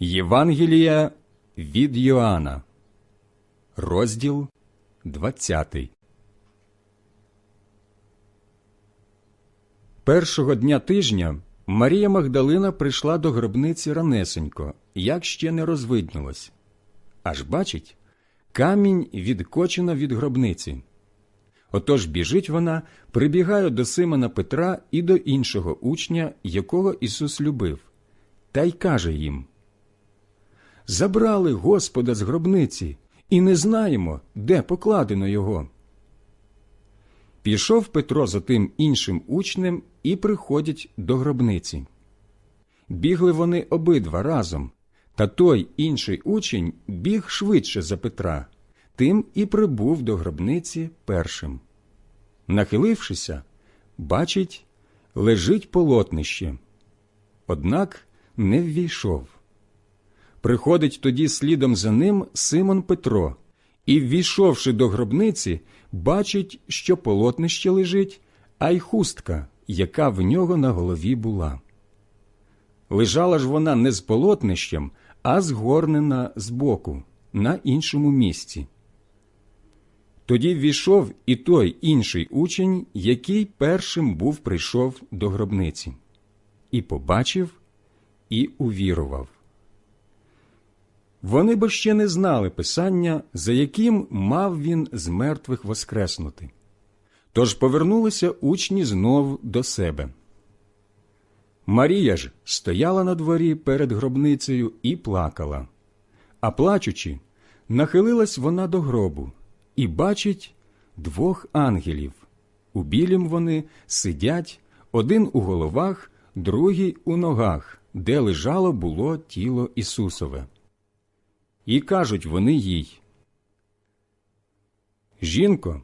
Євангелія від Йоанна, розділ 20. Першого дня тижня Марія Магдалина прийшла до гробниці ранесенько, як ще не розвиднілось. Аж бачить, камінь відкочено від гробниці. Отож біжить вона, прибігає до Симона Петра і до іншого учня, якого Ісус любив, та й каже їм Забрали Господа з гробниці, і не знаємо, де покладено його. Пішов Петро за тим іншим учнем і приходять до гробниці. Бігли вони обидва разом, та той інший учень біг швидше за Петра, тим і прибув до гробниці першим. Нахилившися, бачить, лежить полотнище. Однак не ввійшов. Приходить тоді слідом за ним Симон Петро, і, ввійшовши до гробниці, бачить, що полотнище лежить, а й хустка, яка в нього на голові була. Лежала ж вона не з полотнищем, а згорнена збоку, на іншому місці. Тоді ввійшов і той інший учень, який першим був прийшов до гробниці, і побачив, і увірував. Вони бо ще не знали писання, за яким мав він з мертвих воскреснути. Тож повернулися учні знов до себе. Марія ж стояла на дворі перед гробницею і плакала, а плачучи, нахилилась вона до гробу і бачить двох ангелів. У білім вони сидять один у головах, другий у ногах, де лежало було тіло Ісусове. І кажуть вони їй. Жінко,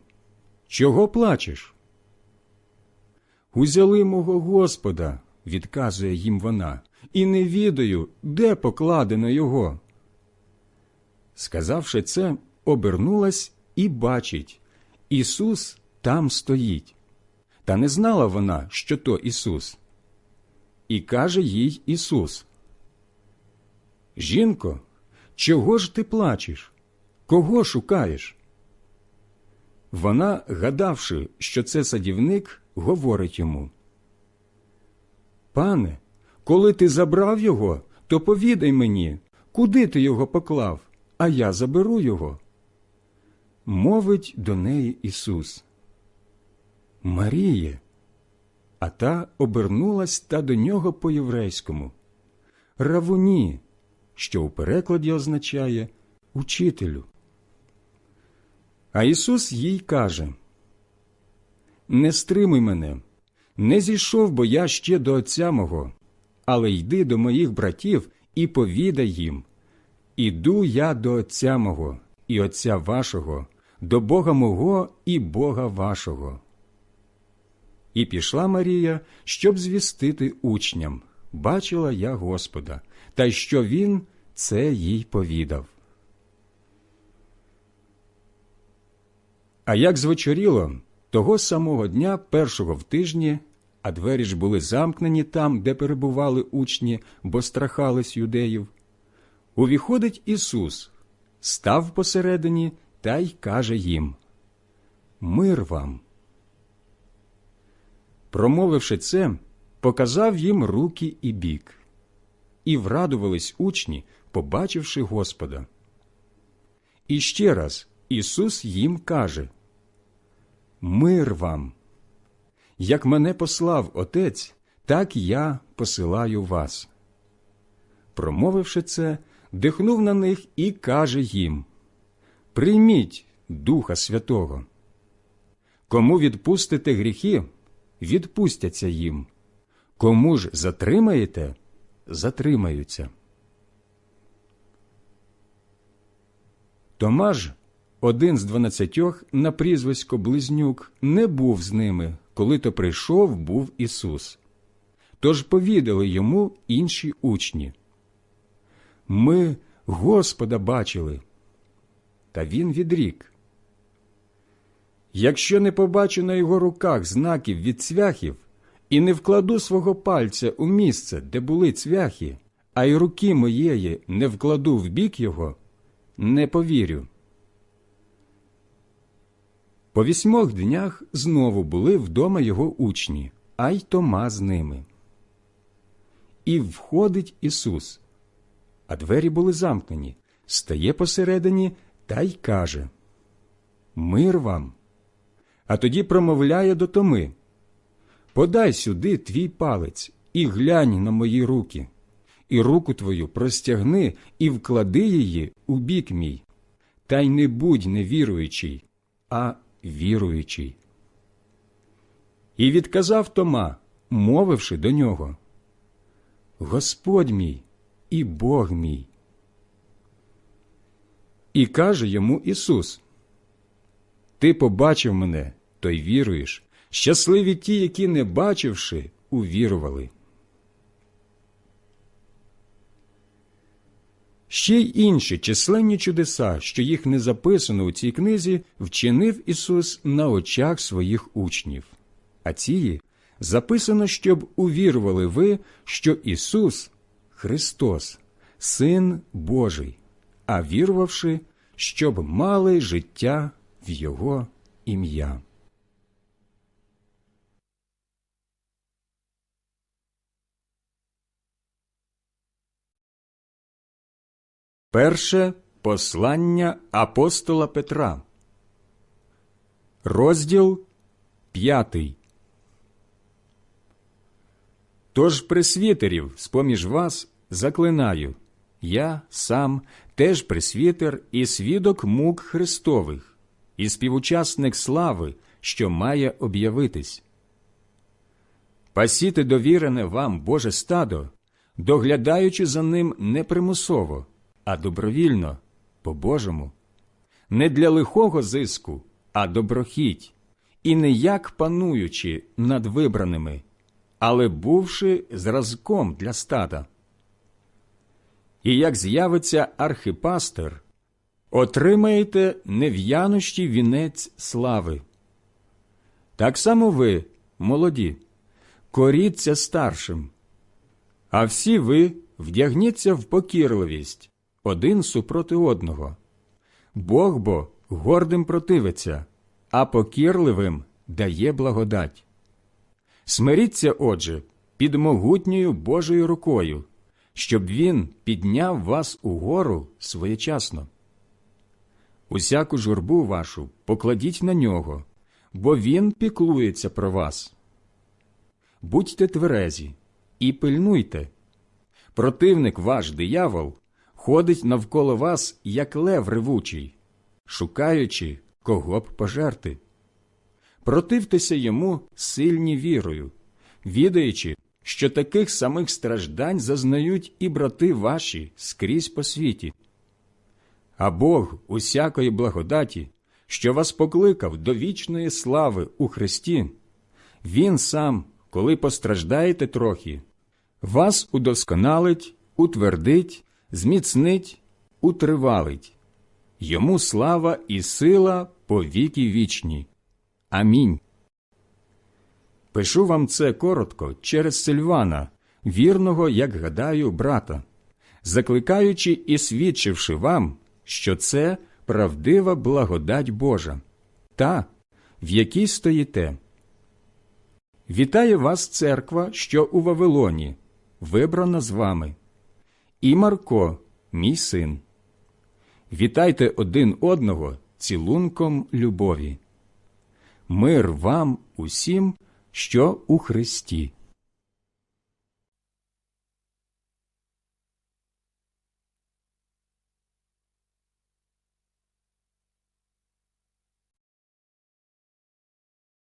чого плачеш? Узяли мого Господа, відказує їм вона, і не відаю, де покладено його. Сказавши це, обернулась і бачить Ісус там стоїть. Та не знала вона, що то Ісус. І каже їй Ісус. Жінко, чого ж ти плачеш? Кого шукаєш? Вона, гадавши, що це садівник, говорить йому. Пане, коли ти забрав його, то повідай мені, куди ти його поклав, а я заберу його. Мовить до неї Ісус. Маріє. А та обернулась та до нього по єврейському. Равуні, що у перекладі означає учителю. А Ісус їй каже Не стримуй мене, не зійшов бо я ще до Отця мого, але йди до моїх братів і повідай їм Іду я до Отця мого і Отця вашого, до Бога мого і Бога вашого. І пішла Марія, щоб звістити учням бачила я Господа, та що Він це їй повідав. А як звечоріло, того самого дня, першого в тижні, а двері ж були замкнені там, де перебували учні, бо страхались юдеїв, увіходить Ісус, став посередині та й каже їм Мир вам. Промовивши це, показав їм руки і бік, і врадувались учні, побачивши Господа. І ще раз Ісус їм каже Мир вам! Як мене послав Отець, так я посилаю вас. Промовивши це, дихнув на них і каже їм Прийміть Духа Святого. Кому відпустите гріхи, відпустяться їм. Кому ж затримаєте, затримаються. Томаж, один з дванадцятьох на прізвисько Близнюк, не був з ними, коли то прийшов був Ісус. Тож повідали йому інші учні. Ми Господа бачили. Та він відрік. Якщо не побачу на його руках знаків від цвяхів і не вкладу свого пальця у місце, де були цвяхи, а й руки моєї не вкладу в бік його, не повірю. По вісьмох днях знову були вдома його учні, а й Тома з ними. І входить Ісус, а двері були замкнені, стає посередині та й каже Мир вам. А тоді промовляє до Томи Подай сюди твій палець і глянь на мої руки, і руку твою простягни і вклади її у бік мій, та й не будь невіруючий, а віруючий. І відказав Тома, мовивши до нього Господь мій і Бог мій. І каже йому Ісус Ти побачив мене, то й віруєш. Щасливі ті, які, не бачивши, увірували. Ще й інші численні чудеса, що їх не записано у цій книзі, вчинив Ісус на очах своїх учнів. А ці записано, щоб увірували ви, що Ісус Христос, Син Божий, а вірувавши, щоб мали життя в Його ім'я. Перше послання апостола Петра, розділ п'ятий. Тож пресвітерів з поміж вас заклинаю, я сам теж пресвітер і свідок мук Христових, і співучасник слави, що має об'явитись. Пасіте довірене вам Боже стадо, доглядаючи за ним непримусово а добровільно, по-божому, не для лихого зиску, а доброхіть, і не як пануючи над вибраними, але бувши зразком для стада. І як з'явиться архипастер, отримаєте нев'янощі вінець слави. Так само ви, молоді, коріться старшим, а всі ви вдягніться в покірливість, один супроти одного. Бог бо гордим противиться, а покірливим дає благодать. Смиріться, отже, під могутньою Божою рукою, щоб Він підняв вас угору своєчасно. Усяку журбу вашу покладіть на нього, бо Він піклується про вас. Будьте тверезі і пильнуйте. Противник ваш диявол ходить навколо вас, як лев ревучий, шукаючи, кого б пожерти. Противтеся йому сильні вірою, відаючи, що таких самих страждань зазнають і брати ваші скрізь по світі. А Бог усякої благодаті, що вас покликав до вічної слави у Христі, Він сам, коли постраждаєте трохи, вас удосконалить, утвердить зміцнить, утривалить. Йому слава і сила по віки вічні. Амінь. Пишу вам це коротко через Сильвана, вірного, як гадаю, брата, закликаючи і свідчивши вам, що це правдива благодать Божа, та, в якій стоїте. Вітає вас церква, що у Вавилоні, вибрана з вами і Марко, мій син. Вітайте один одного цілунком любові. Мир вам усім, що у Христі.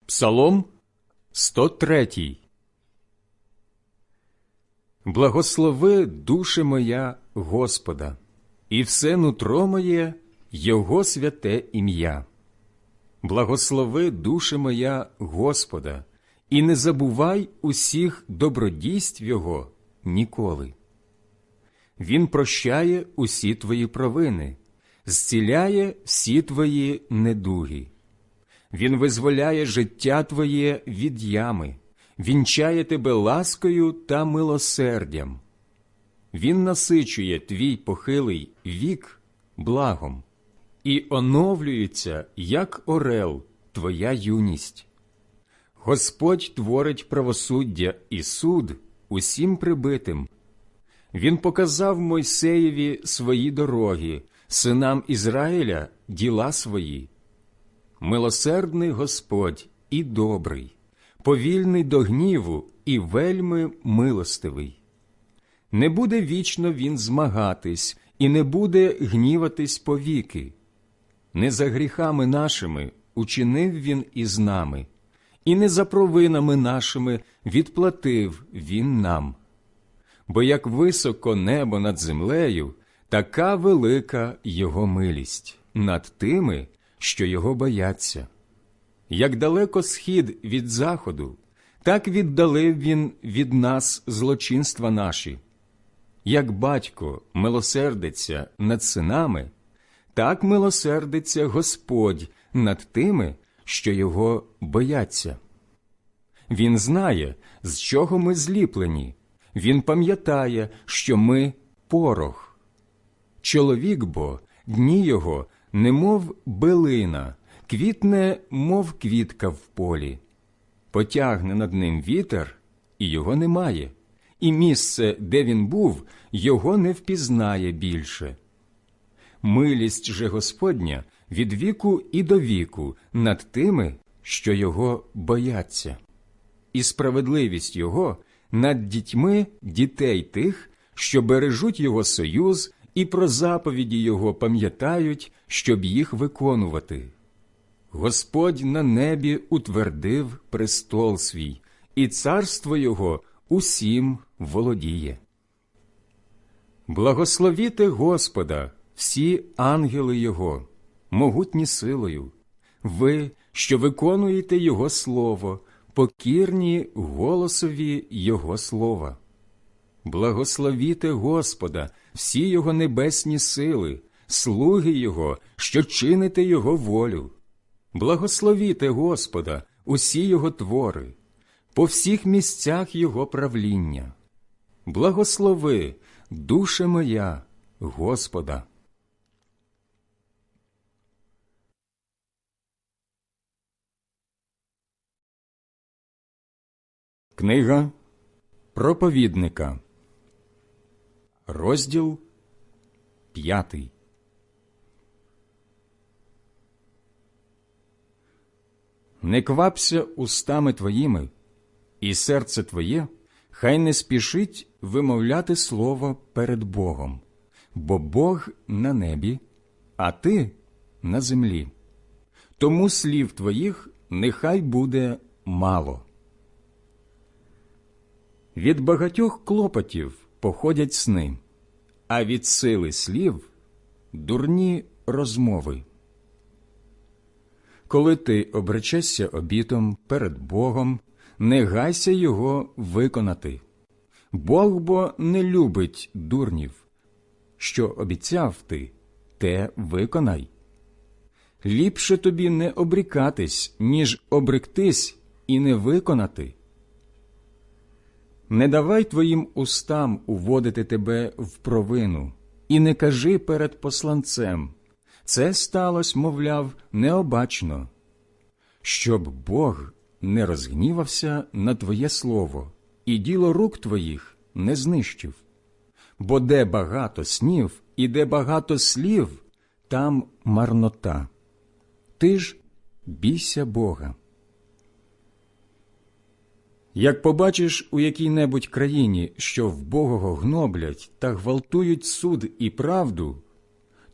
Псалом 103 Благослови душе моя Господа, і все нутро моє Його святе ім'я. Благослови душе моя Господа, і не забувай усіх добродійств Його ніколи. Він прощає усі твої провини, зціляє всі твої недуги. Він визволяє життя твоє від ями вінчає тебе ласкою та милосердям. він насичує твій похилий вік благом, і оновлюється, як орел, твоя юність. Господь творить правосуддя і суд усім прибитим. Він показав Мойсеєві свої дороги, синам Ізраїля діла свої. Милосердний Господь і добрий, повільний до гніву і вельми милостивий. Не буде вічно він змагатись і не буде гніватись повіки. Не за гріхами нашими учинив він із нами, і не за провинами нашими відплатив він нам. Бо як високо небо над землею, така велика його милість над тими, що його бояться. Як далеко схід від заходу, так віддалив він від нас злочинства наші. Як батько милосердиться над синами, так милосердиться Господь над тими, що його бояться. Він знає, з чого ми зліплені, він пам'ятає, що ми порох. Чоловік бо, дні його, немов билина, квітне, мов квітка в полі. Потягне над ним вітер, і його немає, і місце, де він був, його не впізнає більше. Милість же Господня від віку і до віку над тими, що його бояться, і справедливість його над дітьми дітей тих, що бережуть його союз і про заповіді його пам'ятають, щоб їх виконувати. Господь на небі утвердив престол свій, і царство його усім володіє. Благословіте Господа, всі ангели Його, могутні силою, ви, що виконуєте Його Слово, покірні голосові Його слова. Благословіте Господа, всі Його небесні сили, слуги Його, що чините Його волю. Благословіте Господа, усі Його твори, по всіх місцях Його правління. Благослови, душе моя, Господа. Книга проповідника, розділ п'ятий. Не квапся устами твоїми, і серце твоє хай не спішить вимовляти слово перед Богом, бо Бог на небі, а ти на землі. Тому слів твоїх нехай буде мало. Від багатьох клопотів походять сни, а від сили слів дурні розмови. Коли ти обречешся обітом перед Богом, не гайся його виконати. Бог бо не любить дурнів. Що обіцяв ти, те виконай. Ліпше тобі не обрікатись, ніж обректись і не виконати. Не давай твоїм устам уводити тебе в провину, і не кажи перед посланцем. Це сталося, мовляв, необачно, щоб Бог не розгнівався на твоє слово, і діло рук твоїх не знищив. Бо де багато снів і де багато слів, там марнота. Ти ж бійся Бога. Як побачиш у якій-небудь країні, що вбогого гноблять та гвалтують суд і правду,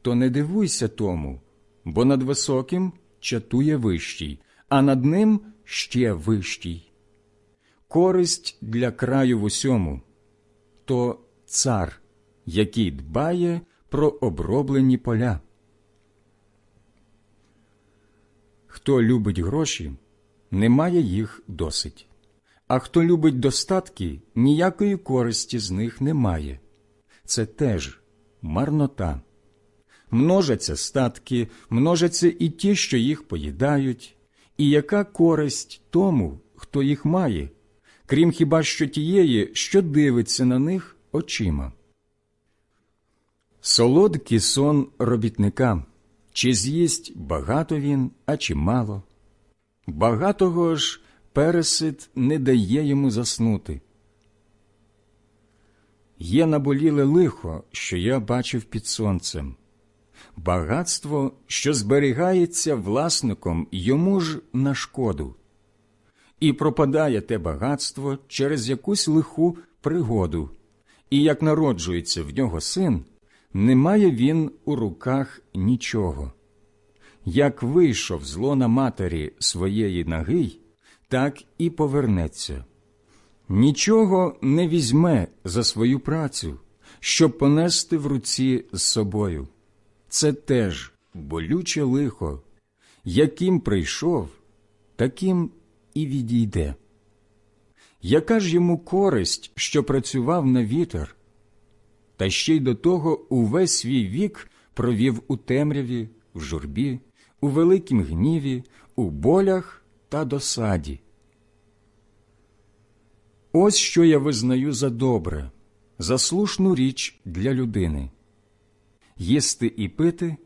то не дивуйся тому, бо над високим чатує вищий, а над ним ще вищий. Користь для краю в усьому то цар, який дбає про оброблені поля. Хто любить гроші, не має їх досить. А хто любить достатки, ніякої користі з них немає. Це теж марнота. Множаться статки, множаться і ті, що їх поїдають, і яка користь тому, хто їх має, крім хіба що тієї, що дивиться на них очима. Солодкий сон робітника, чи з'їсть багато він, а чи мало. Багатого ж пересид не дає йому заснути. Є наболіле лихо, що я бачив під сонцем, багатство, що зберігається власником йому ж на шкоду, і пропадає те багатство через якусь лиху пригоду, і як народжується в нього син, не має він у руках нічого. Як вийшов з лона матері своєї ноги, так і повернеться. Нічого не візьме за свою працю, щоб понести в руці з собою. Це теж болюче лихо, яким прийшов, таким і відійде. Яка ж йому користь, що працював на вітер, та ще й до того увесь свій вік провів у темряві, в журбі, у великім гніві, у болях та досаді. Ось що я визнаю за добре, за слушну річ для людини їсти і пити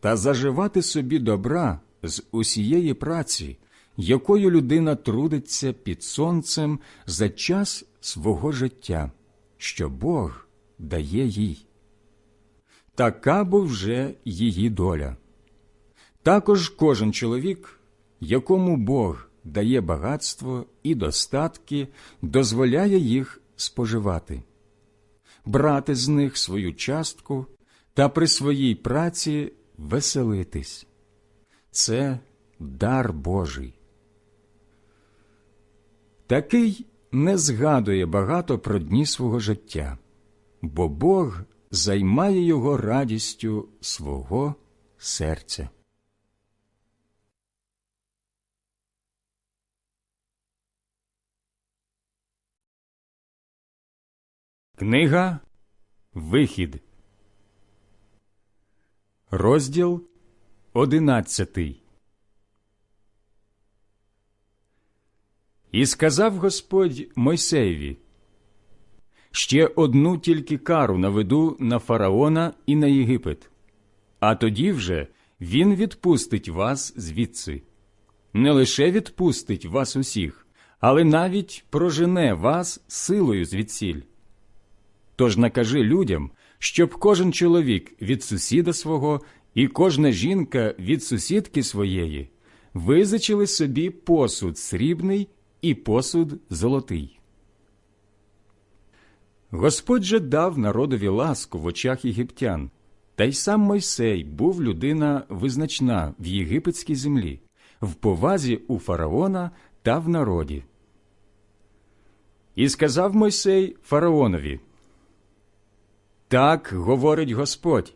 та заживати собі добра з усієї праці, якою людина трудиться під сонцем за час свого життя, що Бог дає їй. Така бо вже її доля. Також кожен чоловік, якому Бог дає багатство і достатки, дозволяє їх споживати, брати з них свою частку та при своїй праці веселитись. Це дар Божий. Такий не згадує багато про дні свого життя, бо Бог займає його радістю свого серця. Книга Вихід, розділ одинадцятий. І сказав Господь Мойсеєві, ще одну тільки кару наведу на фараона і на Єгипет, а тоді вже він відпустить вас звідси. Не лише відпустить вас усіх, але навіть прожене вас силою звідсіль. Тож накажи людям, щоб кожен чоловік від сусіда свого і кожна жінка від сусідки своєї визичили собі посуд срібний і посуд золотий. Господь же дав народові ласку в очах єгиптян, та й сам Мойсей був людина визначна в єгипетській землі, в повазі у фараона та в народі. І сказав Мойсей фараонові так говорить Господь.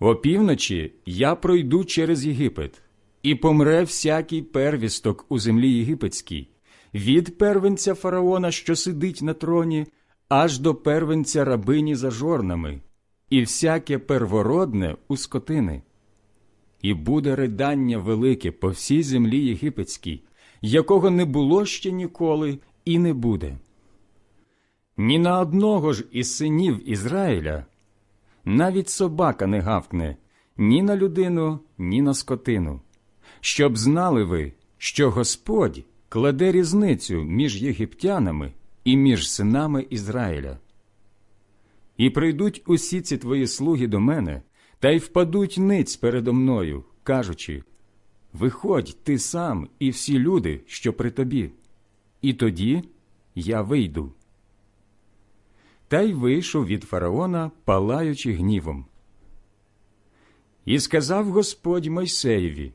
Опівночі я пройду через Єгипет, і помре всякий первісток у землі єгипетській, від первенця фараона, що сидить на троні, аж до первенця рабині за жорнами, і всяке первородне у скотини. І буде ридання велике по всій землі єгипетській, якого не було ще ніколи і не буде. Ні на одного ж із синів Ізраїля навіть собака не гавкне ні на людину, ні на скотину, щоб знали ви, що Господь кладе різницю між єгиптянами і між синами Ізраїля. І прийдуть усі ці твої слуги до мене, та й впадуть ниць передо мною, кажучи Виходь ти сам і всі люди, що при тобі, і тоді я вийду та й вийшов від фараона, палаючи гнівом. І сказав Господь Мойсеєві,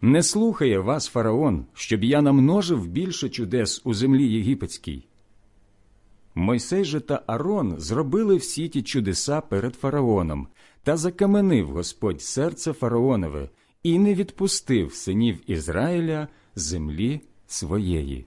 Не слухає вас фараон, щоб я намножив більше чудес у землі єгипетській. Мойсей же та Арон зробили всі ті чудеса перед фараоном, та закаменив Господь серце фараонове і не відпустив синів Ізраїля землі своєї.